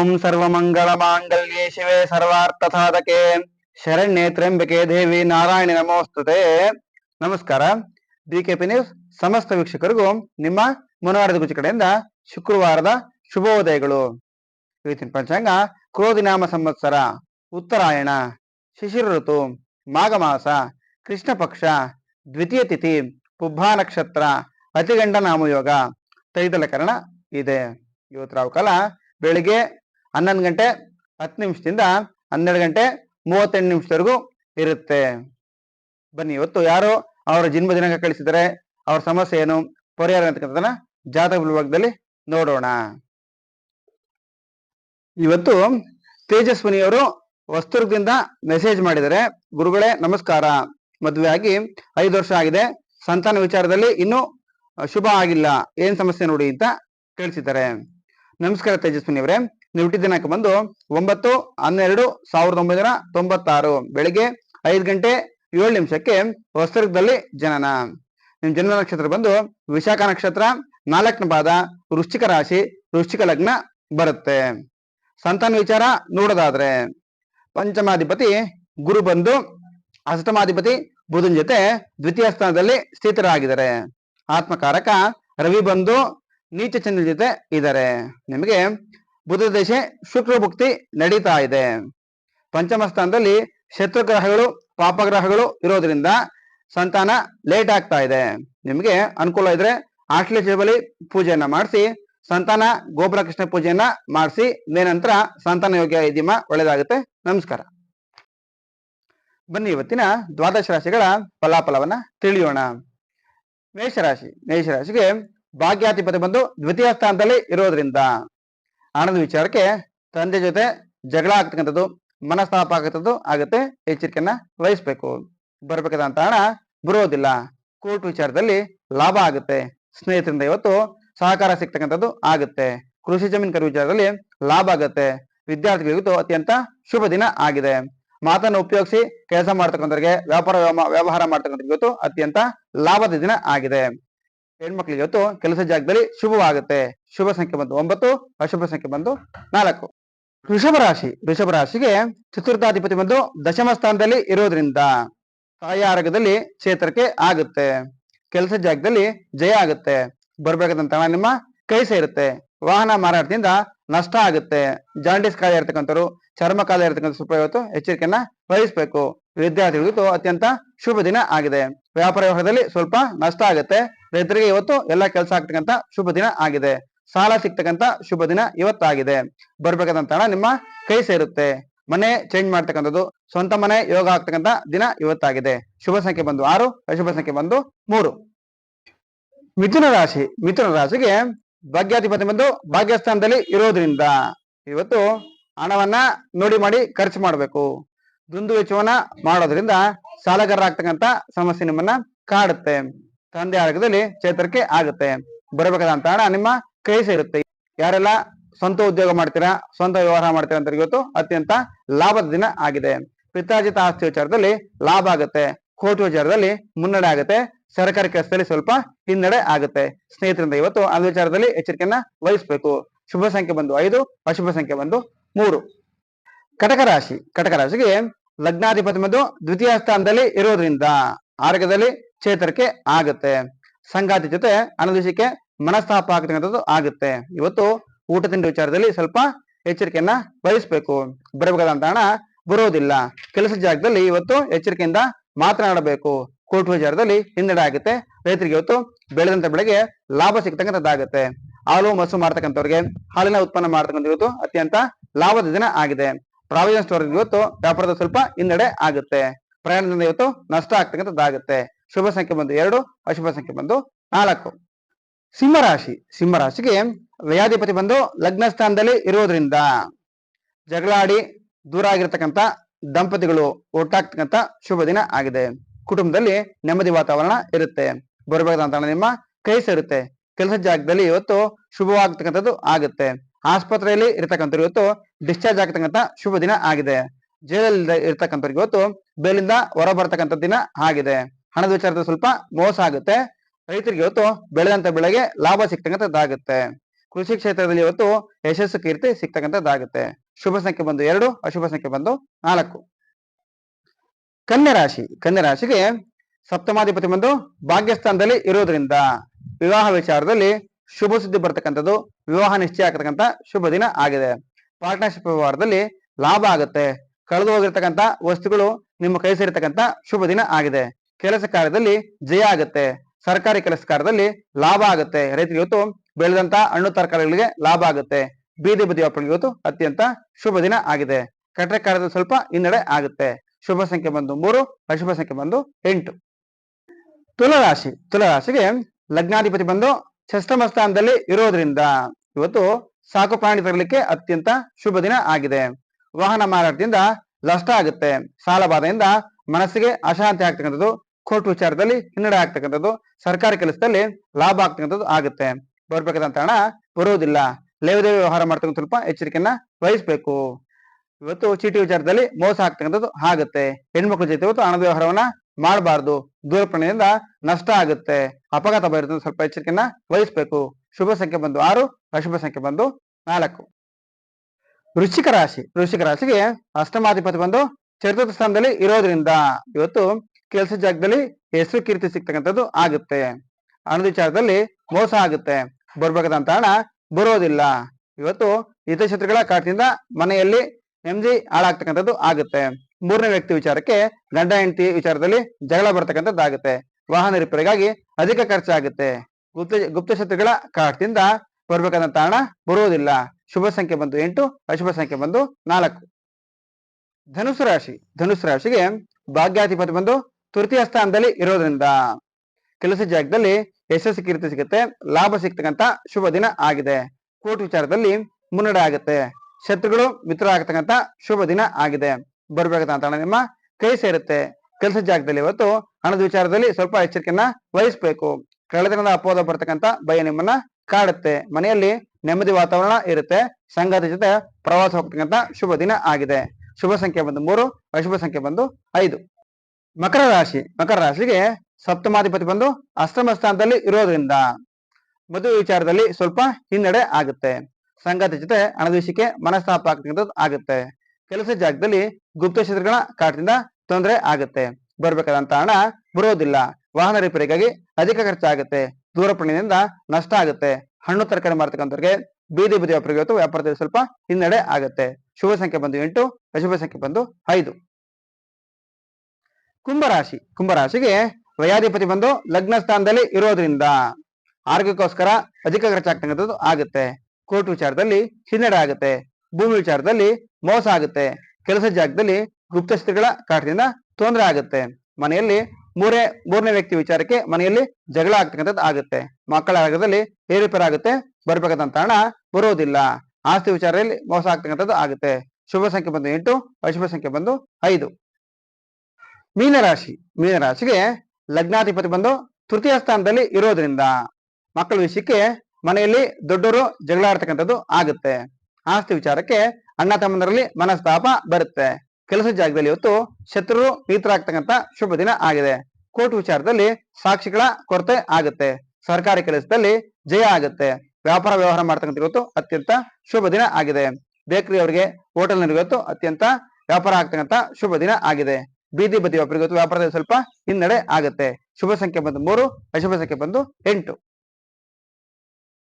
ಓಂ ಸರ್ವಮಂಗಳ ಮಾಂಗಲ್ಯೇ ಶಿವೆ ಸರ್ವಾರ್ಥ ಸಾಧಕೆ ಶರಣ್ಯೆ ತ್ರಂಬಿಕೆ ದೇವಿ ನಾರಾಯಣಿ ನಮೋಸ್ತುತೆ ನಮಸ್ಕಾರ ಡಿಕೆಪಿ ನ್ಯೂಸ್ ಸಮಸ್ತ ವೀಕ್ಷಕರಿಗೂ ನಿಮ್ಮ ಮುನವಾರದ ಗುಜಿ ಕಡೆಯಿಂದ ಶುಕ್ರವಾರದ ಶುಭೋದಯಗಳು. ಇವತ್ತಿನ ಪಂಚಾಂಗ ಕ್ರೋಧಿನಾಮ ಸಂವತ್ಸರ, ಉತ್ತರಾಯಣ ಶಿಶಿರ ಋತು ಮಾಘ ಮಾಸ ಕೃಷ್ಣ ಪಕ್ಷ ದ್ವಿತೀಯ ತಿಥಿ ಪುಬ್ಬಾ ನಕ್ಷತ್ರ, ಅತಿಗಂಡ ನಾಮಯೋಗ, ತೈದಲಕರಣ ಇದೆ. ಇವತ್ತು ರಾವು ಕಾಲ ಬೆಳಿಗ್ಗೆ ಹನ್ನೊಂದು ಗಂಟೆ ಹತ್ತು ನಿಮಿಷದಿಂದ ಹನ್ನೆರಡು ಗಂಟೆ ಮೂವತ್ತೆಂಟು ನಿಮಿಷದವರೆಗೂ ಇರುತ್ತೆ. ಬನ್ನಿ, ಇವತ್ತು ಯಾರು ಅವರ ಜನ್ಮ ದಿನಾಂಕ ಕಳಿಸಿದರೆ, ಅವ್ರ ಸಮಸ್ಯೆ ಏನು, ಪರಿಹಾರ ಅಂತಕ್ಕಂಥದ್ದನ್ನ ಜಾತಕ ವಿಭಾಗದಲ್ಲಿ ನೋಡೋಣ. ಇವತ್ತು ತೇಜಸ್ವಿನಿಯವರು ವಸ್ತುರ್ಗದಿಂದ ಮೆಸೇಜ್ ಮಾಡಿದರೆ, ಗುರುಗಳೇ ನಮಸ್ಕಾರ. ಮದುವೆ ಆಗಿ ಐದು ವರ್ಷ ಆಗಿದೆ. ಸಂತಾನ ವಿಚಾರದಲ್ಲಿ ಇನ್ನೂ ಶುಭ ಆಗಿಲ್ಲ. ಏನ್ ಸಮಸ್ಯೆ ನೋಡಿ ಅಂತ ಕೇಳಿಸಿದ್ದಾರೆ. ನಮಸ್ಕಾರ ತೇಜಸ್ವಿನಿ ಅವರೇ ನೀವು ಹುಟ್ಟಿದ ದಿನಾಂಕ ಬಂದು ಒಂಬತ್ತು, ಹನ್ನೆರಡು, ಸಾವಿರದ ಒಂಬೈನೂರ ತೊಂಬತ್ತಾರು. ಬೆಳಿಗ್ಗೆ ಐದು ಗಂಟೆ ಏಳು ನಿಮಿಷಕ್ಕೆ ಹೊಸದುರ್ಗದಲ್ಲಿ ಜನನ. ನಿಮ್ ಜನ್ಮ ನಕ್ಷತ್ರ ಬಂದು ವಿಶಾಖ ನಕ್ಷತ್ರ, ನಾಲ್ಕನೇ ಪಾದ, ವೃಶ್ಚಿಕ ರಾಶಿ, ವೃಶ್ಚಿಕ ಲಗ್ನ ಬರುತ್ತೆ. ಸಂತಾನ ವಿಚಾರ ನೋಡೋದಾದ್ರೆ, ಪಂಚಮಾಧಿಪತಿ ಗುರು ಬಂದು ಅಷ್ಟಮಾಧಿಪತಿ ಬುಧನ್ ಜೊತೆ ದ್ವಿತೀಯ ಸ್ಥಾನದಲ್ಲಿ ಸ್ಥಿತರಾಗಿದ್ದಾರೆ. ಆತ್ಮಕಾರಕ ರವಿ ಬಂದು ನೀಚ ಚಂದ್ರ ಜೊತೆ ಇದ್ದಾರೆ. ನಿಮಗೆ ಬುಧ ದಶೆ ಶುಕ್ರ ಭುಕ್ತಿ ನಡೀತಾ ಇದೆ. ಪಂಚಮ ಸ್ಥಾನದಲ್ಲಿ ಶತ್ರುಗ್ರಹಗಳು, ಪಾಪಗ್ರಹಗಳು ಇರೋದ್ರಿಂದ ಸಂತಾನ ಲೇಟ್ ಆಗ್ತಾ ಇದೆ. ನಿಮಗೆ ಅನುಕೂಲ ಇದ್ರೆ ಆಶ್ಲೇಷ ಬಲಿ ಪೂಜೆಯನ್ನ ಮಾಡಿಸಿ, ಸಂತಾನ ಗೋಪುರ ಕೃಷ್ಣ ಪೂಜೆಯನ್ನ ಮಾಡಿಸಿ ನಂತರ ಸಂತಾನ ಯೋಗ್ಯ ಇದೀಮ ಒಳ್ಳೇದಾಗುತ್ತೆ. ನಮಸ್ಕಾರ. ಬನ್ನಿ ಇವತ್ತಿನ ದ್ವಾದಶ ರಾಶಿಗಳ ಫಲಾಫಲವನ್ನ ತಿಳಿಯೋಣ. ಮೇಷರಾಶಿ, ಮೇಷರಾಶಿಗೆ ಭಾಗ್ಯಾಧಿಪತಿ ಬಂದು ದ್ವಿತೀಯ ಸ್ಥಾನದಲ್ಲಿ ಇರೋದ್ರಿಂದ ಹಣದ ವಿಚಾರಕ್ಕೆ ತಂದೆ ಜೊತೆ ಜಗಳ ಆಗ್ತಕ್ಕಂಥದ್ದು, ಮನಸ್ತಾಪ ಆಗತ್ತದ್ದು ಆಗುತ್ತೆ. ಎಚ್ಚರಿಕೆಯನ್ನ ವಹಿಸ್ಬೇಕು. ಬರ್ಬೇಕಾದಂತ ಹಣ ಬರೋದಿಲ್ಲ. ಕೋರ್ಟ್ ವಿಚಾರದಲ್ಲಿ ಲಾಭ ಆಗುತ್ತೆ. ಸ್ನೇಹಿತರಿಂದ ಇವತ್ತು ಸಹಕಾರ ಸಿಗ್ತಕ್ಕಂಥದ್ದು ಆಗುತ್ತೆ. ಕೃಷಿ ಜಮೀನ್ ಕರು ವಿಚಾರದಲ್ಲಿ ಲಾಭ ಆಗುತ್ತೆ. ವಿದ್ಯಾರ್ಥಿಗಳಿಗೂ ಅತ್ಯಂತ ಶುಭ ದಿನ ಆಗಿದೆ. ಮಾತನ್ನು ಉಪಯೋಗಿಸಿ ಕೆಲಸ ಮಾಡ್ತಕ್ಕಂಥವ್ರಿಗೆ, ವ್ಯಾಪಾರ ವ್ಯವಹಾರ ಮಾಡ್ತಕ್ಕಂಥ ಇವತ್ತು ಅತ್ಯಂತ ಲಾಭದ ದಿನ ಆಗಿದೆ. ಹೆಣ್ಮಕ್ಳಿಗೆ ಇವತ್ತು ಕೆಲಸ ಜಾಗದಲ್ಲಿ ಶುಭವಾಗುತ್ತೆ. ಶುಭ ಸಂಖ್ಯೆ ಬಂದು ಒಂಬತ್ತು, ಅಶುಭ ಸಂಖ್ಯೆ ಬಂದು ನಾಲ್ಕು. ವೃಷಭ ರಾಶಿ, ವೃಷಭ ರಾಶಿಗೆ ಚತುರ್ಥಾಧಿಪತಿ ಬಂದು ದಶಮ ಸ್ಥಾನದಲ್ಲಿ ಇರೋದ್ರಿಂದ ತಾಯಿ ಆರೋಗ್ಯದಲ್ಲಿ ಕ್ಷೇತ್ರಕ್ಕೆ ಆಗುತ್ತೆ. ಕೆಲಸ ಜಾಗದಲ್ಲಿ ಜಯ ಆಗುತ್ತೆ. ಬರ್ಬೇಕಾದಂತ ನಿಮ್ಮ ಕೈ ಸೇರುತ್ತೆ. ವಾಹನ ಮಾರಾಟದಿಂದ ನಷ್ಟ ಆಗುತ್ತೆ. ಜಾಂಡಿಸ್ ಕಾಲ ಇರ್ತಕ್ಕಂಥವ್ರು, ಚರ್ಮ ಕಾಲ ಇರ್ತಕ್ಕಂಥ ಸ್ವಲ್ಪ ಇವತ್ತು ಎಚ್ಚರಿಕೆಯನ್ನ ವಹಿಸ್ಬೇಕು. ವಿದ್ಯಾರ್ಥಿಗಳಿಗೂ ಅತ್ಯಂತ ಶುಭ ದಿನ ಆಗಿದೆ. ವ್ಯಾಪಾರ ವ್ಯವಹಾರದಲ್ಲಿ ಸ್ವಲ್ಪ ನಷ್ಟ ಆಗುತ್ತೆ. ರೈತರಿಗೆ ಇವತ್ತು ಎಲ್ಲ ಕೆಲಸ ಆಗ್ತಕ್ಕಂಥ ಶುಭ ದಿನ ಆಗಿದೆ. ಸಾಲ ಸಿಗ್ತಕ್ಕಂತ ಶುಭ ದಿನ ಇವತ್ತಾಗಿದೆ. ಬರ್ಬೇಕಾದಂತ ಹಣ ನಿಮ್ಮ ಕೈ ಸೇರುತ್ತೆ. ಮನೆ ಚೇಂಜ್ ಮಾಡ್ತಕ್ಕಂಥದ್ದು, ಸ್ವಂತ ಮನೆ ಯೋಗ ಆಗ್ತಕ್ಕಂಥ ದಿನ ಇವತ್ತಾಗಿದೆ. ಶುಭ ಸಂಖ್ಯೆ ಬಂದು ಆರು, ಅಶುಭ ಸಂಖ್ಯೆ ಬಂದು ಮೂರು. ಮಿಥುನ ರಾಶಿ, ಮಿಥುನ ರಾಶಿಗೆ ಭಾಗ್ಯಾಧಿಪತಿ ಬಂದು ಭಾಗ್ಯಸ್ಥಾನದಲ್ಲಿ ಇರೋದ್ರಿಂದ ಇವತ್ತು ಹಣವನ್ನ ನೋಡಿ ಮಾಡಿ ಖರ್ಚು ಮಾಡಬೇಕು. ದುಂದು ವೆಚ್ಚವನ್ನ ಮಾಡೋದ್ರಿಂದ ಸಾಲಗಾರ ಆಗ್ತಕ್ಕಂಥ ಸಮಸ್ಯೆ ನಿಮ್ಮನ್ನ ಕಾಡುತ್ತೆ. ತಂದೆ ಆರೋಗ್ಯದಲ್ಲಿ ಚೇತರಿಕೆ ಆಗುತ್ತೆ. ಬರಬೇಕಾದಂತ ಹಣ ನಿಮ್ಮ ಕೈ ಸೇರುತ್ತೆ ಯಾರೆಲ್ಲ ಸ್ವಂತ ಉದ್ಯೋಗ ಮಾಡ್ತೀರಾ, ಸ್ವಂತ ವ್ಯವಹಾರ ಮಾಡ್ತೀರಾ ಅಂತ ಇವತ್ತು ಅತ್ಯಂತ ಲಾಭದ ದಿನ ಆಗಿದೆ. ಪಿತ್ರಾರ್ಜಿತ ಆಸ್ತಿ ವಿಚಾರದಲ್ಲಿ ಲಾಭ ಆಗುತ್ತೆ. ಕೋಟಿ ವಿಚಾರದಲ್ಲಿ ಮುನ್ನಡೆ ಆಗುತ್ತೆ. ಸರ್ಕಾರಿ ಕೆಲಸದಲ್ಲಿ ಸ್ವಲ್ಪ ಹಿನ್ನಡೆ ಆಗುತ್ತೆ. ಸ್ನೇಹಿತರಿಂದ ಇವತ್ತು ಆ ವಿಚಾರದಲ್ಲಿ ಎಚ್ಚರಿಕೆಯನ್ನ ವಹಿಸಬೇಕು. ಶುಭ ಸಂಖ್ಯೆ ಬಂದು ಐದು, ಅಶುಭ ಸಂಖ್ಯೆ ಬಂದು ಮೂರು. ಕಟಕ ರಾಶಿ. ಕಟಕ ರಾಶಿಗೆ ಲಗ್ನಾಧಿಪತಿ ಮತ್ತು ದ್ವಿತೀಯ ಸ್ಥಾನದಲ್ಲಿ ಇರೋದ್ರಿಂದ ಆರೋಗ್ಯದಲ್ಲಿ ಚೇತರಿಕೆ ಆಗುತ್ತೆ. ಸಂಗಾತಿ ಜೊತೆ ಅನದಿಶಕ್ಕೆ ಮನಸ್ತಾಪ ಆಗ್ತಕ್ಕಂಥದ್ದು ಆಗುತ್ತೆ. ಇವತ್ತು ಊಟ ತಿಂಡಿ ವಿಚಾರದಲ್ಲಿ ಸ್ವಲ್ಪ ಎಚ್ಚರಿಕೆಯನ್ನ ವಹಿಸ್ಬೇಕು. ಬರಬೇಕಾದಂತ ಹಣ ಬರೋದಿಲ್ಲ. ಕೆಲಸ ಜಾಗದಲ್ಲಿ ಇವತ್ತು ಎಚ್ಚರಿಕೆಯಿಂದ ಮಾತನಾಡಬೇಕು. ಕೋರ್ಟ್ ವಿಚಾರದಲ್ಲಿ ಹಿನ್ನಡೆ ಆಗುತ್ತೆ. ರೈತರಿಗೆ ಇವತ್ತು ಬೆಳೆದಂತ ಬೆಳೆಗೆ ಲಾಭ ಸಿಗ್ತಕ್ಕಂಥದ್ದಾಗುತ್ತೆ. ಹಾಲು, ಮಸು ಮಾಡ್ತಕ್ಕಂಥವ್ರಿಗೆ ಹಾಲಿನ ಉತ್ಪನ್ನ ಮಾಡ್ತಕ್ಕಂಥ ಇವತ್ತು ಅತ್ಯಂತ ಲಾಭದ ದಿನ ಆಗಿದೆ. ಪ್ರಾವಿಜನ್ ಸ್ಟೋರ್ ಇವತ್ತು ವ್ಯಾಪಾರದ ಸ್ವಲ್ಪ ಹಿನ್ನಡೆ ಆಗುತ್ತೆ. ಪ್ರಯಾಣದಿಂದ ಇವತ್ತು ನಷ್ಟ ಆಗ್ತಕ್ಕಂಥದ್ದಾಗುತ್ತೆ. ಶುಭ ಸಂಖ್ಯೆ ಬಂದು ಎರಡು, ಅಶುಭ ಸಂಖ್ಯೆ ಬಂದು ನಾಲ್ಕು. ಸಿಂಹರಾಶಿ, ಸಿಂಹರಾಶಿಗೆ ವ್ಯಯಾಧಿಪತಿ ಬಂದು ಲಗ್ನ ಸ್ಥಾನದಲ್ಲಿ ಇರೋದ್ರಿಂದ ಜಗಳಾಡಿ ದೂರ ಆಗಿರ್ತಕ್ಕಂಥ ದಂಪತಿಗಳು ಒಟ್ಟಾಗ್ತಕ್ಕಂಥ ಶುಭ ದಿನ ಆಗಿದೆ. ಕುಟುಂಬದಲ್ಲಿ ನೆಮ್ಮದಿ ವಾತಾವರಣ ಇರುತ್ತೆ. ಬರಬೇಕಾದಂತ ನಿಮ್ಮ ಕೈ ಸೇರುತ್ತೆ. ಕೆಲಸ ಜಾಗದಲ್ಲಿ ಇವತ್ತು ಶುಭವಾಗ್ತಕ್ಕಂಥದ್ದು ಆಗುತ್ತೆ. ಆಸ್ಪತ್ರೆಯಲ್ಲಿ ಇರತಕ್ಕಂಥವ್ರು ಇವತ್ತು ಡಿಸ್ಚಾರ್ಜ್ ಆಗ್ತಕ್ಕಂಥ ಶುಭ ದಿನ ಆಗಿದೆ. ಜೈಲಲ್ಲಿ ಇರ್ತಕ್ಕಂಥವ್ರಿಗೆ ಇವತ್ತು ಬೇಲಿಂದ ಹೊರ ಬರ್ತಕ್ಕಂಥ ದಿನ ಆಗಿದೆ. ಹಣದ ವಿಚಾರದಲ್ಲಿ ಸ್ವಲ್ಪ ಮೋಸ ಆಗುತ್ತೆ. ರೈತರಿಗೆ ಇವತ್ತು ಬೆಳೆದಂತ ಬೆಳೆಗೆ ಲಾಭ ಸಿಗ್ತಕ್ಕಂಥದ್ದಾಗುತ್ತೆ ಕೃಷಿ ಕ್ಷೇತ್ರದಲ್ಲಿ ಇವತ್ತು ಯಶಸ್ಸು ಕೀರ್ತಿ ಸಿಗ್ತಕ್ಕಂಥದ್ದಾಗುತ್ತೆ ಶುಭ ಸಂಖ್ಯೆ ಬಂದು ಎರಡು, ಅಶುಭ ಸಂಖ್ಯೆ ಬಂದು ನಾಲ್ಕು. ಕನ್ಯಾ ರಾಶಿ ರಾಶಿಗೆ ಸಪ್ತಮಾಧಿಪತಿ ಬಂದು ಭಾಗ್ಯಸ್ಥಾನದಲ್ಲಿ ಇರೋದ್ರಿಂದ ವಿವಾಹ ವಿಚಾರದಲ್ಲಿ ಶುಭ ಸುದ್ದಿ ಬರ್ತಕ್ಕಂಥದ್ದು, ವಿವಾಹ ನಿಶ್ಚಯ ಆಗ್ತಕ್ಕಂಥ ಶುಭ ದಿನ ಆಗಿದೆ. ಪಾರ್ಟ್ನರ್ಶಿಪ್ ವ್ಯವಹಾರದಲ್ಲಿ ಲಾಭ ಆಗುತ್ತೆ. ಕಳೆದು ಹೋಗಿರ್ತಕ್ಕಂಥ ವಸ್ತುಗಳು ನಿಮ್ಮ ಕೈ ಸೇರಿರ್ತಕ್ಕಂಥ ಶುಭ ದಿನ ಆಗಿದೆ. ಕೆಲಸ ಕಾರ್ಯದಲ್ಲಿ ಜಯ ಆಗುತ್ತೆ. ಸರ್ಕಾರಿ ಕೆಲಸಕಾರದಲ್ಲಿ ಲಾಭ ಆಗುತ್ತೆ. ರೈತರಿಗೆ ಇವತ್ತು ಬೆಳೆದಂತ ಹಣ್ಣು ತರಕಾರಿಗಳಿಗೆ ಲಾಭ ಆಗುತ್ತೆ. ಬೀದಿ ಬದಿ ಇವತ್ತು ಅತ್ಯಂತ ಶುಭ ದಿನ ಆಗಿದೆ. ಕಟ್ಟಡ ಕಾರ್ಯದಲ್ಲಿ ಸ್ವಲ್ಪ ಹಿನ್ನಡೆ ಆಗುತ್ತೆ. ಶುಭ ಸಂಖ್ಯೆ ಬಂದು ಮೂರು, ಅಶುಭ ಸಂಖ್ಯೆ ಬಂದು ಎಂಟು. ತುಲರಾಶಿ, ತುಲರಾಶಿಗೆ ಲಗ್ನಾಧಿಪತಿ ಬಂದು ಷಷ್ಠಮ ಸ್ಥಾನದಲ್ಲಿ ಇರೋದ್ರಿಂದ ಇವತ್ತು ಸಾಕು ಪ್ರಾಣಿ ತರಲಿಕ್ಕೆ ಅತ್ಯಂತ ಶುಭ ದಿನ ಆಗಿದೆ. ವಾಹನ ಮಾರಾಟದಿಂದ ನಷ್ಟ ಆಗುತ್ತೆ. ಸಾಲ ಬಾಧೆಯಿಂದ ಮನಸ್ಸಿಗೆ ಅಶಾಂತಿ ಆಗ್ತಕ್ಕಂಥದ್ದು ಕೋರ್ಟ್ ವಿಚಾರದಲ್ಲಿ ಹಿನ್ನಡೆ ಆಗ್ತಕ್ಕಂಥದ್ದು, ಸರ್ಕಾರಿ ಕೆಲಸದಲ್ಲಿ ಲಾಭ ಆಗ್ತಕ್ಕಂಥದ್ದು ಆಗುತ್ತೆ. ಬರ್ಬೇಕಾದಂತ ಹಣ ಬರುವುದಿಲ್ಲ ಲೇವದೇವಿ ವ್ಯವಹಾರ ಮಾಡ್ತಕ್ಕಂಥ ಸ್ವಲ್ಪ ಎಚ್ಚರಿಕೆಯನ್ನ ವಹಿಸ್ಬೇಕು. ಇವತ್ತು ಚೀಟಿ ವಿಚಾರದಲ್ಲಿ ಮೋಸ ಆಗ್ತಕ್ಕಂಥದ್ದು ಆಗುತ್ತೆ. ಹೆಣ್ಮಕ್ಳ ಜೊತೆ ಇವತ್ತು ಹಣದ ವ್ಯವಹಾರವನ್ನ ಮಾಡಬಾರ್ದು. ದೂರಪ್ರಣೆಯಿಂದ ನಷ್ಟ ಆಗುತ್ತೆ. ಅಪಘಾತ ಬರುತ್ತೆ ಸ್ವಲ್ಪ ಎಚ್ಚರಿಕೆಯನ್ನ ವಹಿಸ್ಬೇಕು. ಶುಭ ಸಂಖ್ಯೆ ಬಂದು ಆರು, ಅಶುಭ ಸಂಖ್ಯೆ ಬಂದು ನಾಲ್ಕು. ವೃಶ್ಚಿಕ ರಾಶಿ, ವೃಶ್ಚಿಕ ರಾಶಿಗೆ ಅಷ್ಟಮಾಧಿಪತಿ ಬಂದು ಚತುರ್ಥ ಸ್ಥಾನದಲ್ಲಿ ಇರೋದ್ರಿಂದ ಇವತ್ತು ಕೆಲಸ ಜಾಗದಲ್ಲಿ ಹೆಸರು ಕೀರ್ತಿ ಸಿಗ್ತಕ್ಕಂಥದ್ದು ಆಗುತ್ತೆ. ಹಣದ ವಿಚಾರದಲ್ಲಿ ಮೋಸ ಆಗುತ್ತೆ. ಬರ್ಬೇಕಾದಂತ ಹಣ ಬರೋದಿಲ್ಲ. ಇವತ್ತು ಹಿತಶತ್ರುಗಳ ಕಾಟದಿಂದ ಮನೆಯಲ್ಲಿ ನೆಮ್ಮದಿ ಹಾಳಾಗ್ತಕ್ಕಂಥದ್ದು ಆಗುತ್ತೆ. ಮೂರನೇ ವ್ಯಕ್ತಿ ವಿಚಾರಕ್ಕೆ ಗಂಡ, ಹೆಂಡತಿ ವಿಚಾರದಲ್ಲಿ ಜಗಳ ಬರ್ತಕ್ಕಂಥದ್ದು ಆಗುತ್ತೆ. ವಾಹನ ರಿಪೇರಿಗಾಗಿ ಅಧಿಕ ಖರ್ಚಾಗುತ್ತೆ. ಗುಪ್ತ ಗುಪ್ತಶತ್ರುಗಳ ಕಾಟದಿಂದ ಬರ್ಬೇಕಾದಂತ ಹಣ ಬರುವುದಿಲ್ಲ ಶುಭ ಸಂಖ್ಯೆ ಬಂದು ಎಂಟು, ಅಶುಭ ಸಂಖ್ಯೆ ಬಂದು ನಾಲ್ಕು. ಧನುಸು ರಾಶಿ, ಧನುಸು ರಾಶಿಗೆ ಭಾಗ್ಯಾಧಿಪತಿ ಬಂದು ತೃತೀಯ ಸ್ಥಾನದಲ್ಲಿ ಇರೋದ್ರಿಂದ ಕೆಲಸ ಜಾಗದಲ್ಲಿ ಯಶಸ್ಸು ಕೀರ್ತಿ ಸಿಗುತ್ತೆ, ಲಾಭ ಸಿಗ್ತಕ್ಕಂತ ಶುಭ ದಿನ ಆಗಿದೆ. ಕೋರ್ಟ್ ವಿಚಾರದಲ್ಲಿ ಮುನ್ನಡೆ ಆಗುತ್ತೆ. ಶತ್ರುಗಳು ಮಿತ್ರ ಆಗತಕ್ಕಂತ ಶುಭ ದಿನ ಆಗಿದೆ. ಬರ್ಬೇಕಂತ ನಿಮ್ಮ ಕೈ ಸೇರುತ್ತೆ. ಕೆಲಸ ಜಾಗದಲ್ಲಿ ಇವತ್ತು ಹಣದ ವಿಚಾರದಲ್ಲಿ ಸ್ವಲ್ಪ ಎಚ್ಚರಿಕೆಯನ್ನ ವಹಿಸ್ಬೇಕು. ಕಳೆದಿನದ ಅಪೋದ ಬರ್ತಕ್ಕಂತ ಭಯ ನಿಮ್ಮನ್ನ ಕಾಡುತ್ತೆ. ಮನೆಯಲ್ಲಿ ನೆಮ್ಮದಿ ವಾತಾವರಣ ಇರುತ್ತೆ. ಸಂಘದ ಜೊತೆ ಪ್ರವಾಸ ಹೋಗ್ತಕ್ಕಂತ ಶುಭ ದಿನ ಆಗಿದೆ. ಶುಭ ಸಂಖ್ಯೆ ಬಂದು ಮೂರು, ಅಶುಭ ಸಂಖ್ಯೆ ಬಂದು ಐದು. ಮಕರ ರಾಶಿ, ಮಕರ ರಾಶಿಗೆ ಸಪ್ತಮಾಧಿಪತಿ ಬಂದು ಅಷ್ಟಮ ಸ್ಥಾನದಲ್ಲಿ ಇರೋದ್ರಿಂದ ಮದುವೆ ವಿಚಾರದಲ್ಲಿ ಸ್ವಲ್ಪ ಹಿನ್ನಡೆ ಆಗುತ್ತೆ. ಸಂಗಾತಿ ಜೊತೆ ವಿಷಯಕ್ಕೆ ಮನಸ್ತಾಪ ಆಗುತ್ತೆ. ಕೆಲಸ ಜಾಗದಲ್ಲಿ ಗುಪ್ತ ಶತ್ರುಗಳ ಕಾಟದಿಂದ ತೊಂದರೆ ಆಗುತ್ತೆ. ಬರ್ಬೇಕಾದಂತ ಹಣ ಬರೋದಿಲ್ಲ. ವಾಹನ ರಿಪೇರಿಗಾಗಿ ಅಧಿಕ ಖರ್ಚಾಗುತ್ತೆ. ದೂರ ಪ್ರಯಾಣದಿಂದ ನಷ್ಟ ಆಗುತ್ತೆ. ಹಣ್ಣು ತರಕಾರಿ ಮಾರ್ತಕ್ಕಂಥವ್ರಿಗೆ ಬೀದಿ ಬದಿ ವ್ಯಾಪಾರದಲ್ಲಿ ಸ್ವಲ್ಪ ಹಿನ್ನಡೆ ಆಗುತ್ತೆ. ಶುಭ ಸಂಖ್ಯೆ ಬಂದು ಎಂಟು, ಅಶುಭ ಸಂಖ್ಯೆ ಬಂದು ಐದು. ಕುಂಭರಾಶಿ. ಕುಂಭರಾಶಿಗೆ ವಯಾಧಿಪತಿ ಬಂದು ಲಗ್ನ ಸ್ಥಾನದಲ್ಲಿ ಇರೋದ್ರಿಂದ ಆರೋಗ್ಯಕ್ಕೋಸ್ಕರ ಅಧಿಕ ಖರ್ಚಾಗ್ತಕ್ಕಂಥದ್ದು ಆಗುತ್ತೆ. ಕೋರ್ಟ್ ವಿಚಾರದಲ್ಲಿ ಹಿನ್ನಡೆ ಆಗುತ್ತೆ. ಭೂಮಿ ವಿಚಾರದಲ್ಲಿ ಮೋಸ ಆಗುತ್ತೆ. ಕೆಲಸ ಜಾಗದಲ್ಲಿ ಗುಪ್ತಸ್ಥಿತಿಗಳ ಕಾಟದಿಂದ ತೊಂದರೆ ಆಗುತ್ತೆ. ಮನೆಯಲ್ಲಿ ಮೂರೇ, ಮೂರನೇ ವ್ಯಕ್ತಿ ವಿಚಾರಕ್ಕೆ ಮನೆಯಲ್ಲಿ ಜಗಳ ಆಗ್ತಕ್ಕಂಥದ್ದು ಆಗುತ್ತೆ. ಮಕ್ಕಳ ಆರೋಗ್ಯದಲ್ಲಿ ಏರುಪೇರಾಗುತ್ತೆ ಬರ್ಬೇಕಾದಂತ ಹಣ ಬರೋದಿಲ್ಲ. ಆಸ್ತಿ ವಿಚಾರದಲ್ಲಿ ಮೋಸ ಆಗ್ತಕ್ಕಂಥದ್ದು ಆಗುತ್ತೆ. ಶುಭ ಸಂಖ್ಯೆ ಬಂದು ಎಂಟು, ಅಶುಭ ಸಂಖ್ಯೆ ಬಂದು ಐದು. ಮೀನರಾಶಿ, ಮೀನರಾಶಿಗೆ ಲಗ್ನಾಧಿಪತಿ ಬಂದು ತೃತೀಯ ಸ್ಥಾನದಲ್ಲಿ ಇರೋದ್ರಿಂದ ಮಕ್ಕಳ ವಿಷಯಕ್ಕೆ ಮನೆಯಲ್ಲಿ ದೊಡ್ಡವರು ಜಗಳ ಆಡ್ತಕ್ಕಂಥದ್ದು ಆಗುತ್ತೆ. ಆಸ್ತಿ ವಿಚಾರಕ್ಕೆ ಅಣ್ಣ ತಮ್ಮಂದರಲ್ಲಿ ಮನಸ್ತಾಪ ಬರುತ್ತೆ. ಕೆಲಸ ಜಾಗದಲ್ಲಿ ಇವತ್ತು ಶತ್ರುರು ಮಿತ್ರರಾಗ್ತಕ್ಕಂಥ ಶುಭ ದಿನ ಆಗಿದೆ. ಕೋರ್ಟ್ ವಿಚಾರದಲ್ಲಿ ಸಾಕ್ಷಿಗಳ ಕೊರತೆ ಆಗುತ್ತೆ. ಸರ್ಕಾರಿ ಕೆಲಸದಲ್ಲಿ ಜಯ ಆಗುತ್ತೆ. ವ್ಯಾಪಾರ ವ್ಯವಹಾರ ಮಾಡ್ತಕ್ಕಂಥ ಇವತ್ತು ಅತ್ಯಂತ ಶುಭ ದಿನ ಆಗಿದೆ. ಬೇಕರಿ ಅವರಿಗೆ ಹೋಟೆಲ್ ಇವತ್ತು ಅತ್ಯಂತ ವ್ಯಾಪಾರ ಆಗ್ತಕ್ಕಂಥ ಶುಭ ದಿನ ಆಗಿದೆ. ಬೀದಿ ಬದಿ ವ್ಯಾಪಾರದಲ್ಲಿ ಸ್ವಲ್ಪ ಹಿನ್ನಡೆ ಆಗುತ್ತೆ. ಶುಭ ಸಂಖ್ಯೆ ಬಂದು ಮೂರು ಅಶುಭ ಸಂಖ್ಯೆ ಬಂದು ಎಂಟು.